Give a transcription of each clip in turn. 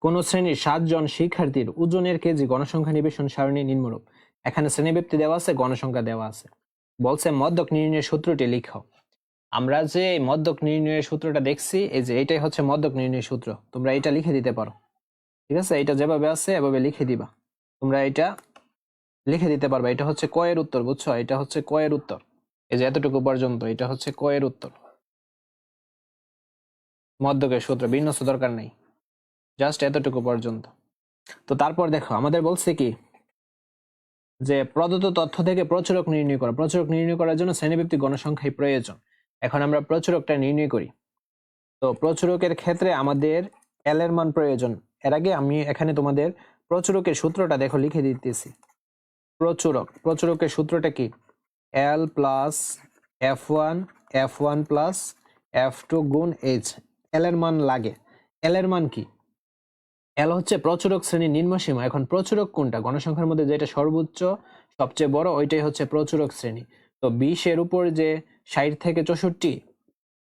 কোন শ্রেণির সাতজন শিক্ষার্থীর ওজনের কেজি গণসংখ্যা নিবেশন সারণী নিম্নরূপ। এখানে শ্রেণীব্যক্তি দেওয়া আছে, গণসংখ্যা দেওয়া আছে। বলছে মদ্যক নির্ণয়ের সূত্রটি লিখো। আমরা যে মদ্যক নির্ণয়ের সূত্রটা দেখছি, এই যে এটাই হচ্ছে মদ্যক নির্ণয়ের সূত্র। তোমরা এটা লিখে দিতে পারো। ঠিক আছে? এটা যেভাবে আছে, এভাবে লিখে দিবা। তোমরা এটা লিখে দিতে পারবে। এটা হচ্ছে কয়ের উত্তর, বুঝছ? এটা হচ্ছে কয়ের উত্তর। এই যে এতটুকু পর্যন্ত, এটা হচ্ছে কয়ের উত্তর। মদ্যকের সূত্র, বিন্যস্ত দরকার নেই। জাস্ট এতটুকু পর্যন্ত। তো তারপর দেখো, আমাদের বলছে কি যে প্রদত্ত তথ্য থেকে প্রচুরক নির্ণয় করা। প্রচুরক নির্ণয় করার জন্য শ্রেণীভিত্তিক গণসংখ্যাই প্রয়োজন। এখন আমরা প্রচুরকটা নির্ণয় করি। তো প্রচুরকের ক্ষেত্রে আমাদের এল এর মান প্রয়োজন। এর আগে আমি এখানে তোমাদের প্রচুরকের সূত্রটা দেখো লিখে দিতেছি। প্রচুরক। প্রচুরকের সূত্রটা কি? L plus F one F one plus F two গুণ এইচ এল এর মান লাগে। এল এর মান কি? এল হচ্ছে প্রচুরক শ্রেণির নিম্নসীমা এখন প্রচুরক কোনটা? গণসংখ্যার মধ্যে যেটা সর্বোচ্চ, সবচেয়ে বড়, ওইটাই হচ্ছে প্রচুরক শ্রেণি। তো বিশ এর উপর যে ষাট থেকে চৌষট্টি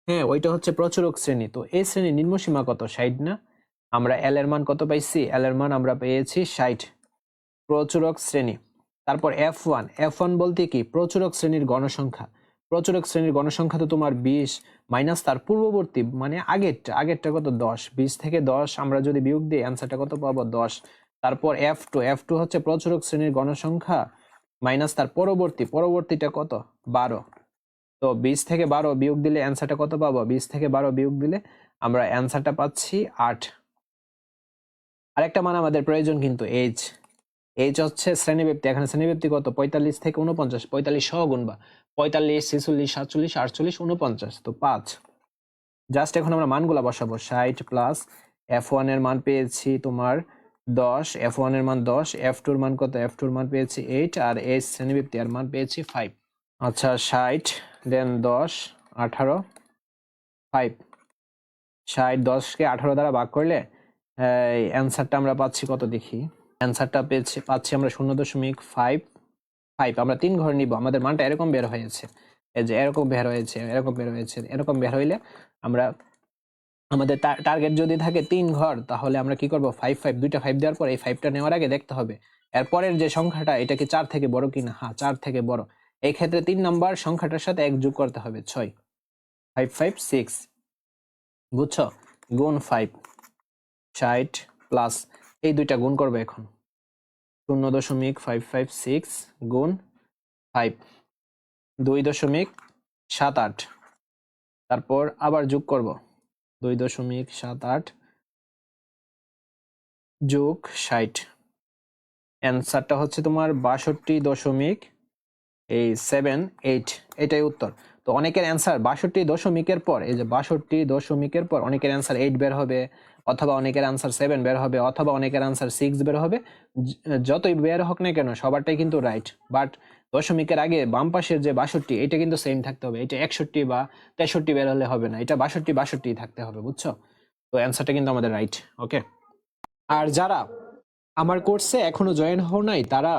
হ্যাঁ ওইটা হচ্ছে প্রচুরক শ্রেণি। তো এই শ্রেণির নিম্নসীমা কত? ষাট না? আমরা এল এর মান কত পাইছি? এল এর মান আমরা পেয়েছি ষাট। প্রচুরক শ্রেণি। তারপর এফ ওয়ান এফ ওয়ান বলতে কি? প্রচুরক শ্রেণির গণসংখ্যা। প্রচুরক শ্রেণির গণসংখ্যা তো তোমার বিশ মাইনাস তার পূর্ববর্তী মানে আগেরটা আগেরটা কত? দশ। বিশ থেকে দশ আমরা যদি বিয়োগ দিই অ্যান্সারটা কত পাবো? দশ। তারপর এফ টু এফ টু হচ্ছে প্রচুরক শ্রেণির গণসংখ্যা মাইনাস তার পরবর্তী, পরবর্তীটা কত? বারো। তো বিশ থেকে বারো বিয়োগ দিলে অ্যান্সারটা কত পাবো? বিশ থেকে বারো বিয়োগ দিলে আমরা অ্যান্সারটা পাচ্ছি আট। আরেকটা মান আমাদের প্রয়োজন কিন্তু এইচ এইচ হচ্ছে শ্রেণীব্যক্তি, এখানে শ্রেণীব্যক্তি কত? পঁয়তাল্লিশ থেকে উনপঞ্চাশ পঁয়তাল্লিশ সহ গুণবা পঁয়তাল্লিশ, ছেচল্লিশ, সাতচল্লিশ, আটচল্লিশ উনপঞ্চাশ তো পাঁচ। জাস্ট এখন আমরা মানগুলা বসাবো। ষাট প্লাস এফ ওয়ানের মান পেয়েছি তোমার দশ। এফ ওয়ানের মান দশ। এফ টুর মান কত? এফ টুর মান পেয়েছি এইট আর এইচ শ্রেণীবৃত্তি এর মান পেয়েছি ফাইভ আচ্ছা ষাট দেন দশ, আঠারো ফাইভ ষাট, দশকে আঠারো দ্বারা ভাগ করলে অ্যান্সারটা আমরা পাচ্ছি কত দেখি? অ্যান্সারটা পেয়েছি, পাচ্ছি আমরা শূন্য দশমিক ফাইভ ফাইভ আমরা তিন ঘর নিব, আমাদের মানটা এরকম বের হয়েছে। এই যে এরকম বের হয়েছে, এরকম বের হয়েছে, এরকম বের হইলে আমরা, আমাদের টার্গেট যদি থাকে তিন ঘর, তাহলে আমরা কি করব? ফাইভ ফাইভ দুইটা ফাইভ দেওয়ার পর এই ফাইভটা নেওয়ার আগে দেখতে হবে। এরপরের যে সংখ্যাটা, এটা কি চার থেকে বড় কিনা? হ্যাঁ চার থেকে বড়। এই ক্ষেত্রে তিন নাম্বার সংখ্যাটার সাথে এক যোগ করতে হবে, ছয়। ফাইভ ফাইভ সিক্স বুঝছ? গুণ ফাইভ ষাট প্লাস এই দুইটা গুণ করবে এখন। শূন্য দশমিক ফাইভ ফাইভ সিক্স গুণ ফাইভ দুই দশমিক সাত আট। তারপর আবার যোগ করব। দুই দশমিক সাত আট যোগ ষাট। অ্যান্সারটা হচ্ছে তোমার বাষট্টি দশমিক এই সেভেন এইট এটাই উত্তর। তো অনেকের অ্যান্সার বাষট্টি দশমিকের পর, এই যে বাষট্টি দশমিকের পর অনেকের অ্যান্সার এইট বের হবে। অথবা অনেকের আনসার সেভেন বের হবে, অথবা অনেকের আনসার সিক্স বের হবে। যতই বের হোক না কেন, সবারটাই কিন্তু রাইট বাট দশমিকের আগে বাম পাশের যে বাষট্টি, এটা কিন্তু সেম থাকতে হবে। এটা একষট্টি বা তেষট্টি বের হলে হবে না। এটা বাষট্টি বাষট্টি থাকতে হবে, বুঝছ? তো অ্যান্সারটা কিন্তু আমাদের রাইট ওকে আর যারা আমার কোর্সে এখনও জয়েন হও নাই, তারা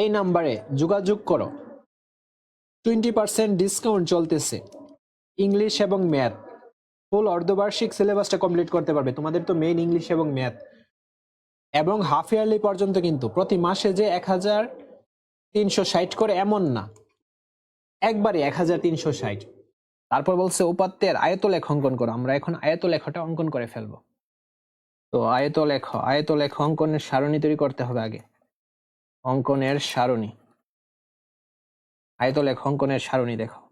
এই নাম্বারে যোগাযোগ করো। টোয়েন্টি পার্সেন্ট ডিসকাউন্ট চলতেছে। ইংলিশ এবং ম্যাথ ফুল অর্ধবার্ষিক সিলেবাসটা কমপ্লিট করতে পারবে। তোমাদের তো মেইন ইংলিশ এবং ম্যাথ এবং হাফ ইয়ারলি পর্যন্ত কিন্তু প্রতি মাসে যে এক হাজার তিনশো ষাট করে এমন না। একবারে এক হাজার তিনশো ষাট। তারপর বলছে উপাত্তের আয়ত লেখ অঙ্কন করো। আমরা এখন আয়ত লেখাটা অঙ্কন করে ফেলব। তো আয়ত লেখ আয়ত লেখ অঙ্কনের সারণী তৈরি করতে হবে আগে। অঙ্কনের সারণী। আয়ত লেখ অঙ্কনের সারণী দেখো।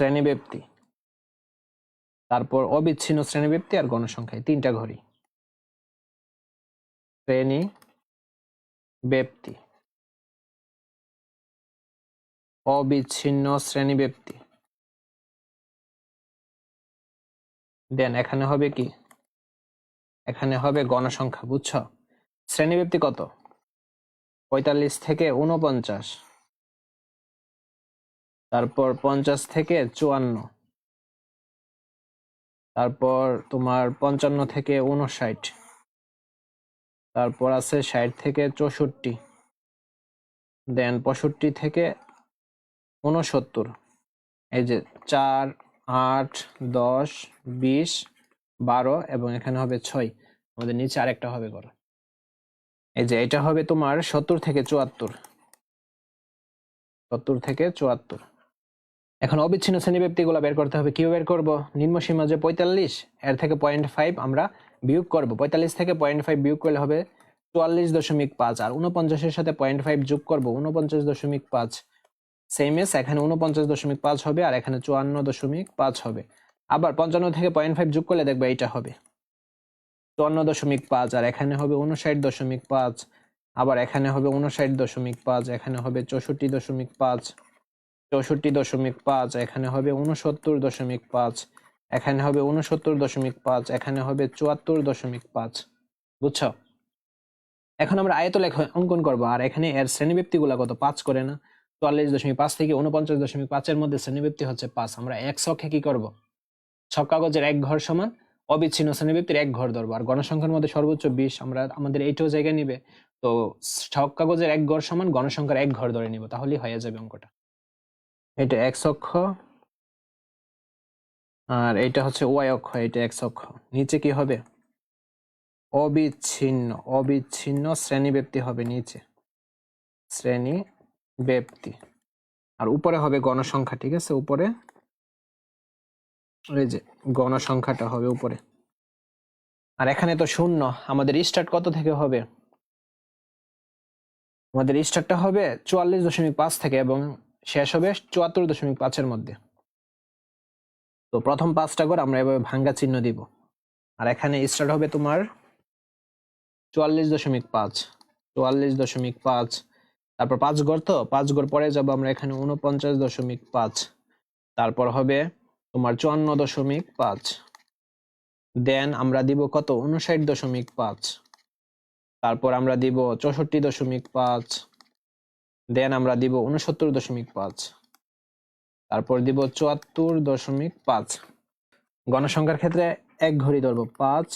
শ্রেণীব্যক্তি তারপর অবিচ্ছিন্ন শ্রেণীব্যক্তি আর গণসংখ্যায় তিনটা ঘড়ি। শ্রেণি ব্যক্তি অবিচ্ছিন্ন শ্রেণীব্যক্তি দেন এখানে হবে কি? এখানে হবে গণসংখ্যা, বুঝছ? শ্রেণীব্যক্তি কত? পঁয়তাল্লিশ থেকে উনপঞ্চাশ তারপর পঞ্চাশ থেকে চুয়ান্ন। তারপর তোমার পঞ্চান্ন থেকে উনষাট তারপর আছে ষাট থেকে চৌষট্টি। দেন পঁয়ষট্টি থেকে উনসত্তর এই যে চার, আট, দশ, বিশ, বারো এবং এখানে হবে ছয়। আমাদের নিচে আরেকটা হবে করো এই যে এটা হবে তোমার সত্তর থেকে চুয়াত্তর। সত্তর থেকে চুয়াত্তর। এখন অবিচ্ছিন্ন শ্রেণীব্যক্তি গুলো বের করতে হবে। কীভাবে বের করব? নিম্ন সীমা যে পঁয়তাল্লিশ, এর থেকে পয়েন্ট ফাইভ আমরা বিয়োগ করব। পঁয়তাল্লিশ থেকে পয়েন্ট ফাইভ বিয়োগ করলে হবে চুয়াল্লিশ দশমিক পাঁচ। আর উনপঞ্চাশের সাথে পয়েন্ট ফাইভ যোগ করব উনপঞ্চাশ দশমিক পাঁচ। সেম এস এখানে উনপঞ্চাশ দশমিক পাঁচ হবে আর এখানে চুয়ান্ন দশমিক পাঁচ হবে। আবার পঞ্চান্ন থেকে পয়েন্ট ফাইভ যোগ করলে দেখবে এইটা হবে। চুয়ান্ন দশমিক পাঁচ আর এখানে হবে উনষাট দশমিক পাঁচ। আবার এখানে হবে উনষাট দশমিক পাঁচ, এখানে হবে চৌষট্টি দশমিক পাঁচ। চৌষট্টি দশমিক পাঁচ, এখানে হবে উনসত্তর দশমিক পাঁচ, এখানে হবে উনসত্তর দশমিক পাঁচ, এখানে হবে চুয়াত্তর দশমিক পাঁচ। বুঝছ? এখন আমরা আয়তলেখ অঙ্কন করব, আর এখানে এর শ্রেণীবৃত্তিগুলো কত? পাঁচ করে না। চুয়াল্লিশ দশমিক পাঁচ থেকে উনপঞ্চাশ দশমিক পাঁচের মধ্যে শ্রেণীবৃত্তি হচ্ছে পাঁচ। আমরা এক ছকে কি করব? ছক কাগজের এক ঘর সমান, অবিচ্ছিন্ন শ্রেণীবৃত্তির এক ঘর ধরবো। আর গণসংখ্যার মধ্যে সর্বোচ্চ বিশ, আমরা আমাদের এইটাও জায়গা নিবে। তো ছক কাগজের এক ঘর সমান, গণসংখ্যার এক ঘর ধরে নিব, তাহলেই হয়ে যাবে অঙ্কটা। এটা এক্স অক্ষ আর এটা হচ্ছে ওয়াই অক্ষ, এটা এক্স অক্ষ। নিচে কি হবে? অবিচ্ছিন্ন অবিচ্ছিন্ন শ্রেণি ব্যক্তি হবে নিচে। শ্রেণি ব্যক্তি। আর উপরে হবে গণসংখ্যা, ঠিক আছে? উপরে এই যে গণসংখ্যাটা হবে উপরে। আর এখানে তো শূন্য, আমাদের স্টার্ট কত থেকে হবে? আমাদের স্টার্টটা হবে চুয়াল্লিশ দশমিক পাঁচ থেকে এবং শেষ হবে চুয়াত্তর দশমিক পাঁচের মধ্যে। তো প্রথম পাঁচটা করে আমরা এভাবে ভাঙ্গা চিহ্ন দিব। আর এখানে স্টার্ট হবে তোমার চুয়াল্লিশ দশমিক পাঁচ। চুয়াল্লিশ দশমিক পাঁচ। তারপর পাঁচ গড় তো? পাঁচ গড় পরে যাব আমরা এখানে উনপঞ্চাশ দশমিক পাঁচ। তারপর হবে তোমার চুয়ান্ন দশমিক পাঁচ। দেন আমরা দিব কত? উনষাট দশমিক পাঁচ। তারপর আমরা দিব চৌষট্টি দশমিক পাঁচ। দেন আমরা দিব উনসত্তর দশমিক পাঁচ। তারপর দিব চুয়াত্তর দশমিক পাঁচ। গণসংখ্যার ক্ষেত্রে এক ঘড়ি ধরবো, পাঁচ,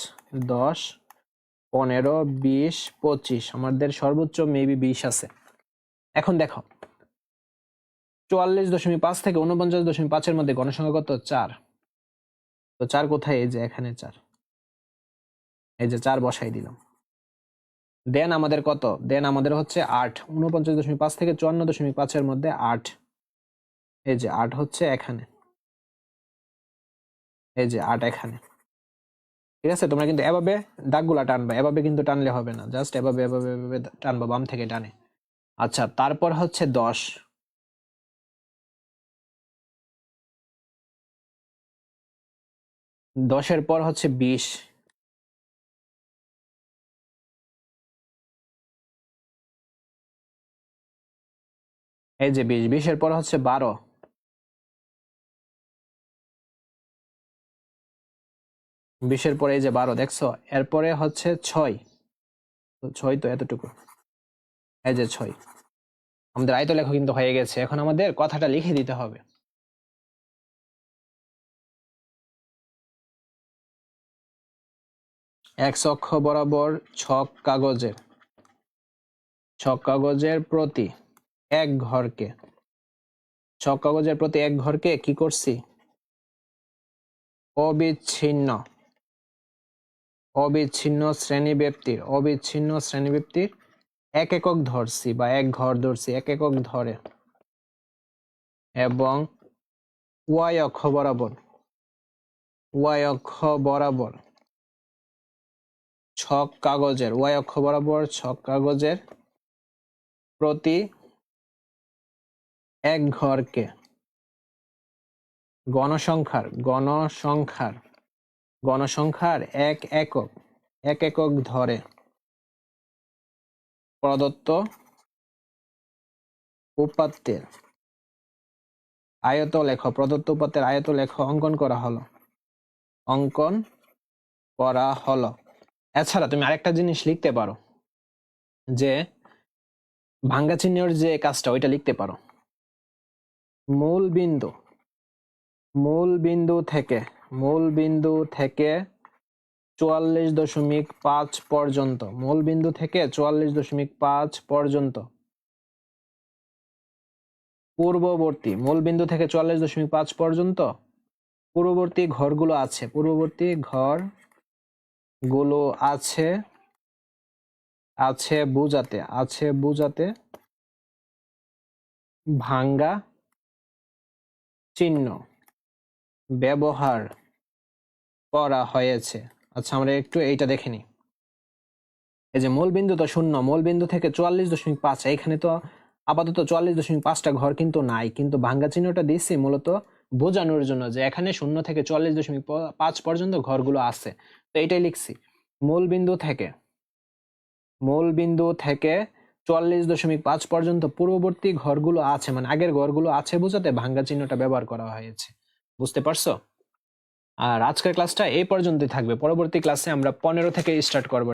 দশ, পনেরো, বিশ, পঁচিশ। আমাদের সর্বোচ্চ মেবি বিশ আছে। এখন দেখো, চুয়াল্লিশ দশমিক পাঁচ থেকে উনপঞ্চাশ দশমিক পাঁচের মধ্যে গণসংখ্যা কত? চার। তো চার কোথায়? এই যে এখানে চার। এই যে চার বসাই দিলাম। দেন আমাদের কত? দেন আমাদের হচ্ছে আট। উনপঞ্চাশ দশমিক পাঁচ থেকে চুয়ান্ন দশমিক পাঁচের মধ্যে আট। এই যে আট হচ্ছে এখানে। এই যে আট এখানে। ঠিক আছে? তোমরা কিন্তু এভাবে দাগগুলা টানবা। এভাবে কিন্তু টানলে হবে না। জাস্ট এভাবে এভাবে এভাবে টানবা, বাম থেকে টানে। আচ্ছা তারপর হচ্ছে দশ। দশের পর হচ্ছে বিশ। এই যে বিশ, বিশের পর হচ্ছে বারো। বিশের পরে এই যে বারো, দেখছ? এরপরে হচ্ছে ছয়। তো ছয় তো এতটুকু। এই যে ছয়। আমাদের আয়ত লেখা কিন্তু হয়ে গেছে। এখন আমাদের কথাটা লিখে দিতে হবে। এক অক্ষ বরাবর ছক কাগজের। ছক কাগজের প্রতি এক ঘরকে। ছক কাগজের প্রতি এক ঘরকে কি করছি? অবিচ্ছিন্ন। অবিচ্ছিন্ন শ্রেণি ব্যক্তির, অবিচ্ছিন্ন শ্রেণি ব্যক্তির এক একক ধরছি বা এক ঘর ধরছি, এক একক ধরে। এবং ওয়াই অক্ষ বরাবর, ওয়াই অক্ষ বরাবর ছক কাগজের, ওয়াই অক্ষ বরাবর ছক কাগজের প্রতি এক ঘরকে। গণসংখ্যার গণসংখ্যার গণসংখ্যার এক একক এক একক ধরে। প্রদত্ত উপাত্তের আয়ত লেখ প্রদত্ত উপাত্তের আয়ত লেখ অঙ্কন করা হলো। অঙ্কন করা হলো। এছাড়া তুমি আরেকটা জিনিস লিখতে পারো, যে ভাঙ্গা চিহ্নের যে কাজটা, ওইটা লিখতে পারো। মূল বিন্দু মূল বিন্দু থেকে মূল বিন্দু থেকে চুয়াল্লিশ দশমিক পাঁচ পর্যন্ত মূল বিন্দু থেকে চুয়াল্লিশ দশমিক পাঁচ পর্যন্ত। পূর্ববর্তী মূল বিন্দু থেকে চুয়াল্লিশ দশমিক পাঁচ পর্যন্ত। পূর্ববর্তী ঘরগুলো আছে, পূর্ববর্তী ঘরগুলো আছে আছে বুঝাতে আছে বুঝাতে ভাঙ্গা চিহ্ন ব্যবহার করা হয়েছে। আচ্ছা আমরা একটু এইটা দেখে নিই। এই যে মূল বিন্দু তো শূন্য মূল বিন্দু থেকে চুয়াল্লিশ দশমিক পাঁচ, এখানে তো আপাতত চুয়াল্লিশ দশমিক পাঁচটা ঘর কিন্তু নাই, কিন্তু ভাঙ্গা চিহ্নটা দিচ্ছি মূলত বোঝানোর জন্য যে এখানে শূন্য থেকে চুয়াল্লিশ দশমিক পাঁচ পর্যন্ত ঘরগুলো আছে। তো এটাই লিখছি। মূল বিন্দু থেকে মূল বিন্দু থেকে চুয়াল্লিশ দশমিক পাঁচ পর্যন্ত পূর্ববর্তী ঘরগুলো আছে মানে আগের ঘরগুলো আছে বোঝাতে ভাঙ্গা চিহ্নটা ব্যবহার করা হয়েছে। বুঝতে পারছ? আর আজকের ক্লাসটা এই পর্যন্তই থাকবে। পরবর্তী ক্লাসে আমরা পনেরো থেকে স্টার্ট করব।